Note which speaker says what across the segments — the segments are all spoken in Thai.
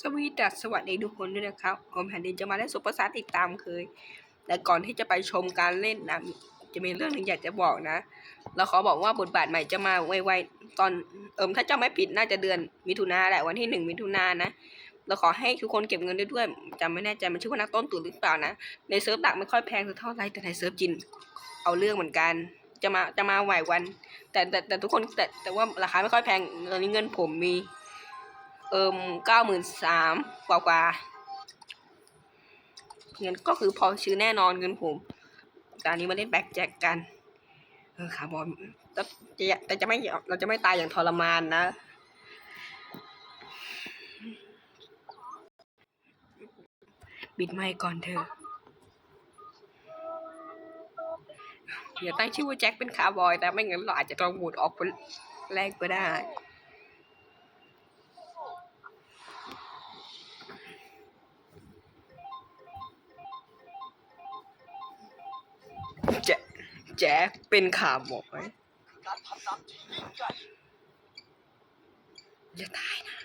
Speaker 1: สวีดัสสวัสดีทุกคนด้วยนะครับผมแผ่นดินจะมาเล่นซุปเปอร์ซาร์ติดตามเคย แต่ก่อนที่จะไปชมการเล่นนะจะมีเรื่องหนึ่งอยากจะบอกนะแล้วขอบอกว่าบทบาทใหม่จะมาไวๆตอนเอิมถ้าเจำไม่ผิดน่าจะเดือนมิถุนาแหละวันที่หนึ่งมิถุนานะ เราขอให้ทุกคนเก็บเงินด้วยจำไม่แน่ใจมันชื่อว่านักต้นตุนหรือเปล่านะ ในเซิร์ฟหลักไม่ค่อยแพงเท่าไรแต่ในเซิร์ฟจินเอาเรื่องเหมือนกัน จะมาจะมาไหววัน แต่แต่แต่ทุกคนแต่แต่ว่าราคาไม่ค่อยแพงตอนนี้เงินผมมี เอิมเก้าหมื่นสามกว่ากว่าเงินก็คือพอชื่อแน่นอนเงินผมแต่อันนี้มาเล่นแบกแจ็คกันเออขาบอลแต่จะแต่จะไม่เราจะไม่ตายอย่างทรมานนะ บิดไมค์ก่อนเถอะอย่าตั้งชื่อว่าแจ็คเป็นคาร์บอย แต่ไม่งั้นเราอาจจะต้องหมุดออกคนแรกก็ได้ แจ๊แจ๊เป็นขาร์บอ
Speaker 2: การทำน้ำที่ยิ่งใหม
Speaker 1: อย่าตายนะ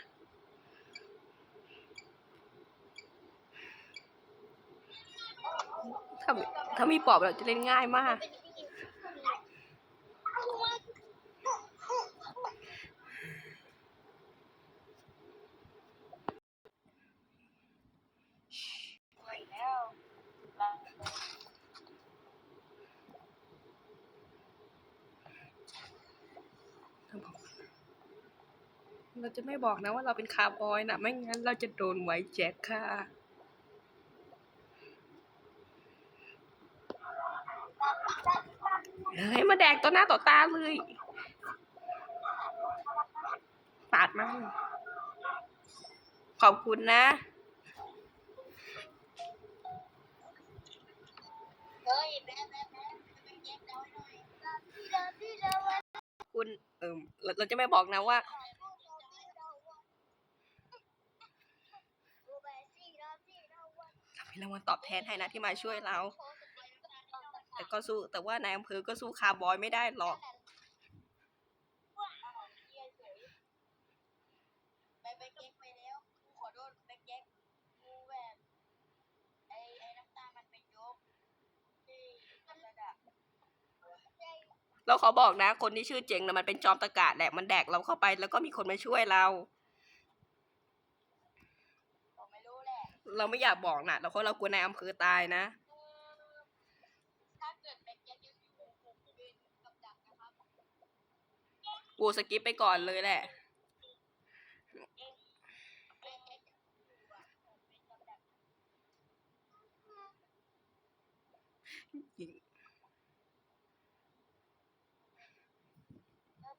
Speaker 1: ถ้าถ้ามีปอบเราจะเล่นง่ายมาก เราจะไม่บอกนะว่าเราเป็นคาร์บอยนะไม่งั้นเราจะโดนไว้แจ็คค่ะ เฮ้ย มาแดกต่อหน้าต่อตาเลยปาดมากขอบคุณนะ
Speaker 2: เฮ้ยแม่แม่แม่ไปเก็บน้อยหน่อย
Speaker 1: คุณ เออเราจะไม่บอกนะว่า เรามีรางวัลตอบแทนให้นะที่มาช่วยเรา แต่ก็สู้แต่ว่านายอำเภอก็สู้คาร์บอยไม่ได้หรอก
Speaker 2: ไปไปเก็บไปแล้วกูขอโทษไปเก็บกูแบบไอ้ไอ้น้ำตามันไปยกที่ระดับ
Speaker 1: เราขอบอกนะ คนที่ชื่อเจงนะมันเป็นจอมตะกาดแหละมันแดกเราเข้าไป แล้วก็มีคนมาช่วยเรา
Speaker 2: ผมไม่รู้แหละ
Speaker 1: เราไม่อยากบอกนะเราเพราะเรากลัวนายอำเภอตายนะ
Speaker 2: บู
Speaker 1: สกิปไปก่อนเลยแหละ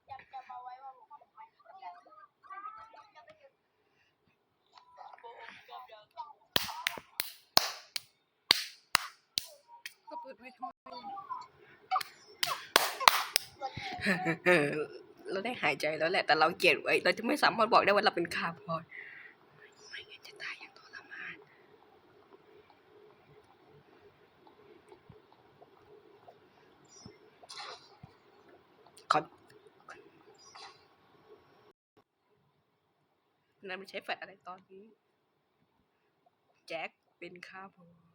Speaker 2: จำจำเอาไว้ว่าผมไม่มีกับดัก
Speaker 1: ก็ เปิดไว้ทำไมเราได้หายใจแล้วแหละ แต่เราเกลียดไว้ เราจะไม่สามารถบอกได้ว่าเราเป็นคาร์บอยไม่งั้นจะตายอย่างทรมาน ขอนั่นไม่ใช้แฟลชอะไรตอนนี้ แจ็คเป็นคาร์บอย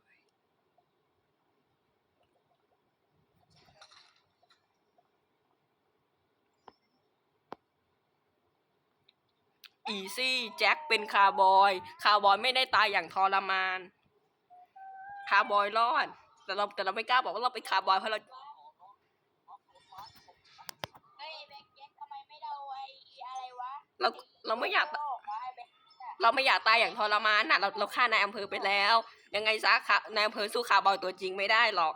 Speaker 1: อีซี่แจ็คเป็นคาร์บอยคาร์บอยไม่ได้ตายอย่างทรมาน คาร์บอยรอด แต่เราแต่เราไม่กล้าบอกว่าเราเป็นคาร์บอยเพราะเรา
Speaker 2: เฮ้ยแบ็คแจ็คทำไมไม่เดาไอ้อะไรวะ
Speaker 1: เราเราไม่อยาก
Speaker 2: โลกวะไอ้แบ็ค
Speaker 1: เราไม่อยากตายอย่างทรมานน่ะ เราเราฆ่านายอำเภอไปแล้ว ยังไงซะค่ะนายอำเภอสู้คาร์บอยตัวจริงไม่ได้หรอก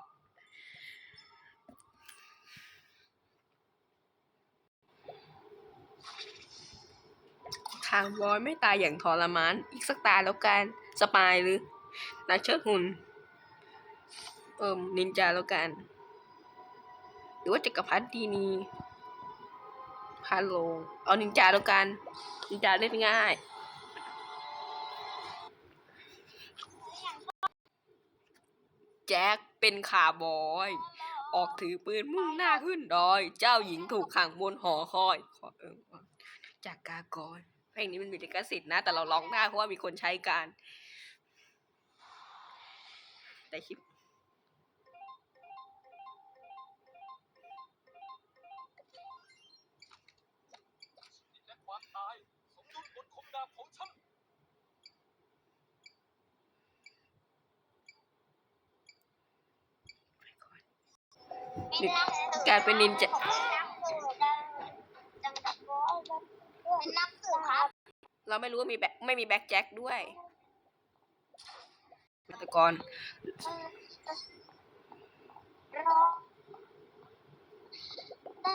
Speaker 1: คาร์บอยไม่ตายอย่างทรมาน อีกสักตาแล้วกันสปายหรือนักเชิดหุ่นเอิ่มนินจาแล้วกัน หรือว่าจักรพรรดินีพาโลงเอานินจาแล้วกันนินจาเล่นง่ายแจ็คเป็นขาบอย ออกถือปืนมุ่งหน้าขึ้นดอย เจ้าหญิงถูกขังบนหอคอย ขอเอิงจากกากร เพลงนี้มันมีลิขสิทธิ์นะ แต่เราร้องได้เพราะว่ามีคนใช้การ แต่คลิป
Speaker 3: และความตายสมดุลบนคมดาบของฉัน
Speaker 1: กลายเป็นนินจา
Speaker 2: เป็นนักสืบครับ
Speaker 1: เราไม่รู้ว่ามีแบ็คไม่มีแบ็คแจ็คด้วยฆาตกร
Speaker 2: รอได้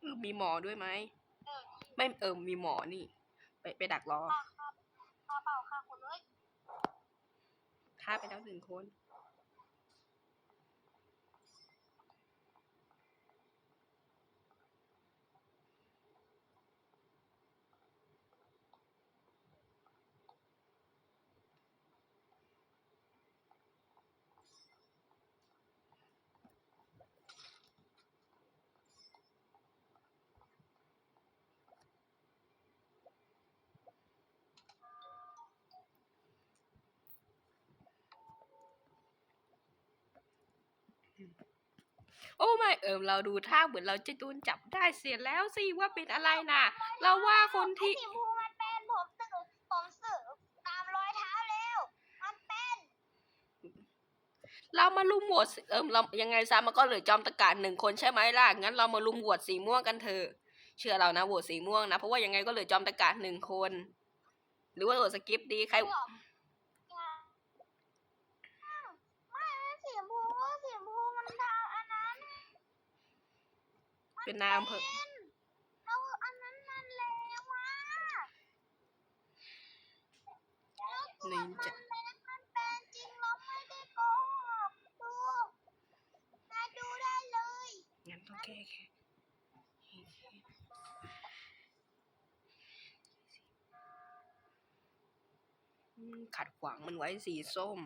Speaker 1: เออมีหมอด้วยไหม ไม่เออมีหมอนี่ ไปไปดักรอ
Speaker 2: ข้าข้าเปล่าข้าคนเลย
Speaker 1: ฆ่าไปแล้วหนึ่งคน โอ้ไม่เอิมเราดูท่าเหมือนเราจะโดนจับได้เสียแล้วสิว่าเป็นอะไรน่ะเราว่าคนที่
Speaker 2: สีชมพูมันเป็นผมสืบผมสืบตามรอยเท้าเร็ว มันเป็น
Speaker 1: เรามาลุมโหวตสิเอิมเรายังไงซะมันก็เหลือจอมตะการหนึ่งคนใช่ไหมล่ะงั้นเรามาลุมโหวตสีม่วงกันเถอะเชื่อเรานะโหวตสีม่วงนะเพราะว่ายังไงก็เหลือจอมตะการหนึ่งคน หรือว่าโหวตสกิปดีใคร
Speaker 2: ไม่สีชมพูสีชมพูมันทางอันนั้น
Speaker 1: เป็นนายอำเภอ
Speaker 2: แล้วอันนั้นมันเลวอะ
Speaker 1: นิ
Speaker 2: น
Speaker 1: นจา
Speaker 2: มันเป็นจริงเราไม่ได้โกหกดูนายดูได้เลย
Speaker 1: งั้นต้องแก้แค่ขัดขวางมันไว้สีส้ม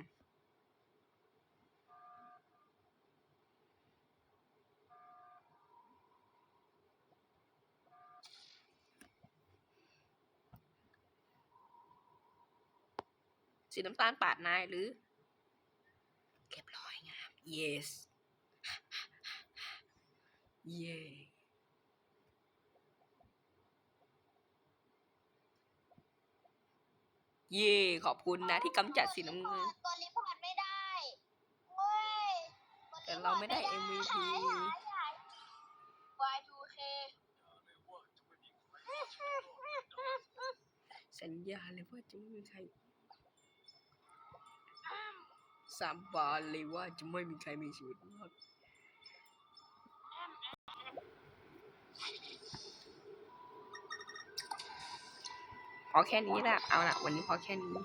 Speaker 1: สีน้ำตาลปาดนายหรือ เรียบร้อยงาม yes เย่เย่ขอบคุณนะที่กำจัดสีน้ำเงิน
Speaker 2: กดรีพอร์ตไม่ได้เว้ยก
Speaker 1: แต่เราไม่ได้ MVP
Speaker 2: หายหายหาย Y2K
Speaker 1: สัญญาเลยว่าจะไม่มีใคร สาบานเลยว่าจะไม่มีใครมีชีวิตรอดพอแค่นี้แหละเอาละวันนี้พอแค่นี้